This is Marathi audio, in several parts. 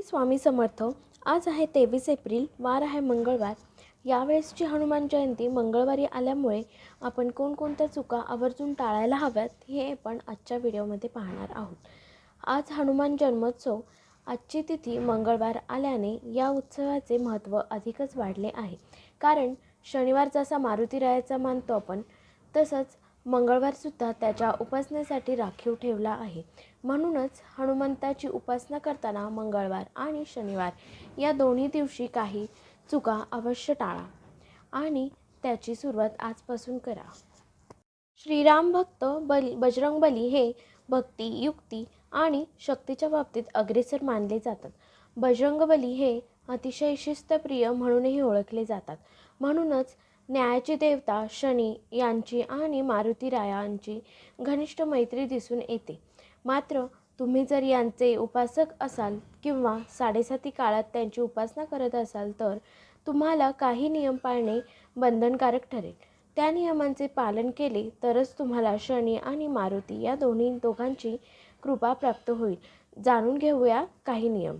श्री स्वामी समर्थ आज आहे तेवीस एप्रिल वार आहे मंगळवार. यावेळेसची हनुमान जयंती मंगळवारी आल्यामुळे आपण कोणकोणत्या चुका आवर्जून टाळायला हव्यात हे आपण आजच्या व्हिडिओमध्ये पाहणार आहोत. आज हनुमान जन्मोत्सव आजची तिथी मंगळवार आल्याने या उत्सवाचे महत्त्व अधिकच वाढले आहे. कारण शनिवार जसा मारुतीरायाचा मानतो आपण तसंच मंगळवारसुद्धा त्याच्या उपासनेसाठी राखीव ठेवला आहे. म्हणूनच हनुमंताची उपासना करताना मंगळवार आणि शनिवार या दोन्ही दिवशी काही चुका अवश्य टाळा आणि त्याची सुरुवात आजपासून करा. श्रीराम भक्त बली बजरंगबली हे भक्ती युक्ती आणि शक्तीच्या बाबतीत अग्रेसर मानले जातात. बजरंगबली हे अतिशय शिस्तप्रिय म्हणूनही ओळखले जातात. म्हणूनच न्यायाची देवता शनी यांची आणि मारुती रायांची घनिष्ठ मैत्री दिसून येते. मात्र तुम्ही जर यांचे उपासक असाल किंवा साडेसाती काळात त्यांची उपासना करत असाल तर तुम्हाला काही नियम पाळणे बंधनकारक ठरेल. त्या नियमांचे पालन केले तरच तुम्हाला शनी आणि मारुती या दोन्ही दोघांची कृपा प्राप्त होईल. जाणून घेऊया काही नियम.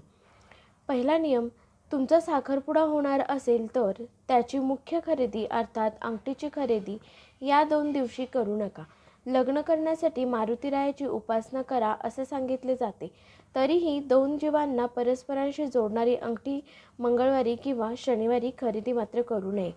पहिला नियम तुमचा साखरपुडा होणार असेल तर त्याची मुख्य खरेदी अर्थात अंगठीची खरेदी या दोन दिवशी करू नका. लग्न करण्यासाठी मारुतीरायाची उपासना करा असे सांगितले जाते. तरीही दोन जीवांना परस्परांशी जोडणारी अंगठी मंगळवारी किंवा शनिवारी खरेदी मात्र करू नये.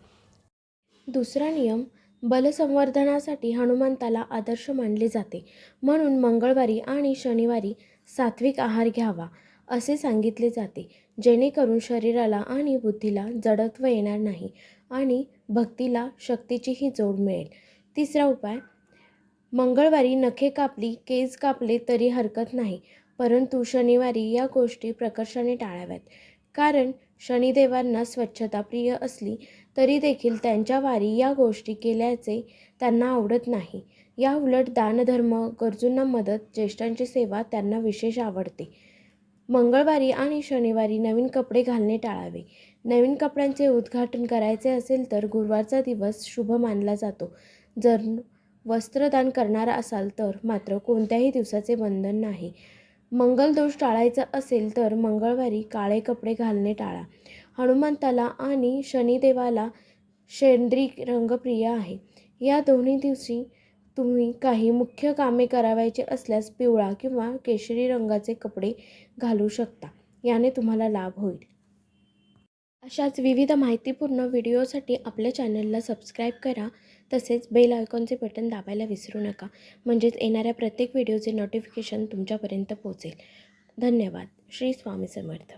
दुसरा नियम बलसंवर्धनासाठी हनुमंताला आदर्श मानले जाते. म्हणून मंगळवारी आणि शनिवारी सात्विक आहार घ्यावा. असे सांगितले जाते. जेणेकरून शरीराला आणि बुद्धीला जडत्व येणार नाही आणि भक्तीला शक्तीचीही जोड मिळेल. तिसरा उपाय मंगळवारी नखे कापली केस कापले तरी हरकत नाही परंतु शनिवारी या गोष्टी प्रकर्षाने टाळाव्यात. कारण शनिदेवांना स्वच्छता प्रिय असली तरी देखील त्यांच्या वारी या गोष्टी केल्याचे त्यांना आवडत नाही. या उलट दानधर्म गरजूंना मदत ज्येष्ठांची सेवा त्यांना विशेष आवडते. मंगळवारी आणि शनिवारी नवीन कपडे घालणे टाळावे. नवीन कपड्यांचे उद्घाटन करायचे असेल तर गुरुवारचा दिवस शुभ मानला जातो. जर वस्त्रदान करणार असाल तर मात्र कोणत्याही दिवसाचे बंधन नाही. मंगलदोष टाळायचा असेल तर मंगळवारी काळे कपडे घालणे टाळा. हनुमंताला आणि शनिदेवाला शेंद्री रंगप्रिय आहे. या दोन्ही दिवशी तुम्ही काही मुख्य कामे करावायचे असल्यास पिवळा किंवा केशरी रंगाचे कपडे घालू शकता. याने तुम्हाला लाभ होईल. अशाच विविध माहितीपूर्ण व्हिडिओसाठी आपल्या चॅनलला सबस्क्राईब करा. तसेच बेल आयकॉनचे बटन दाबायला विसरू नका. म्हणजेच येणाऱ्या प्रत्येक व्हिडिओचे नोटिफिकेशन तुमच्यापर्यंत पोहोचेल. धन्यवाद. श्री स्वामी समर्थ.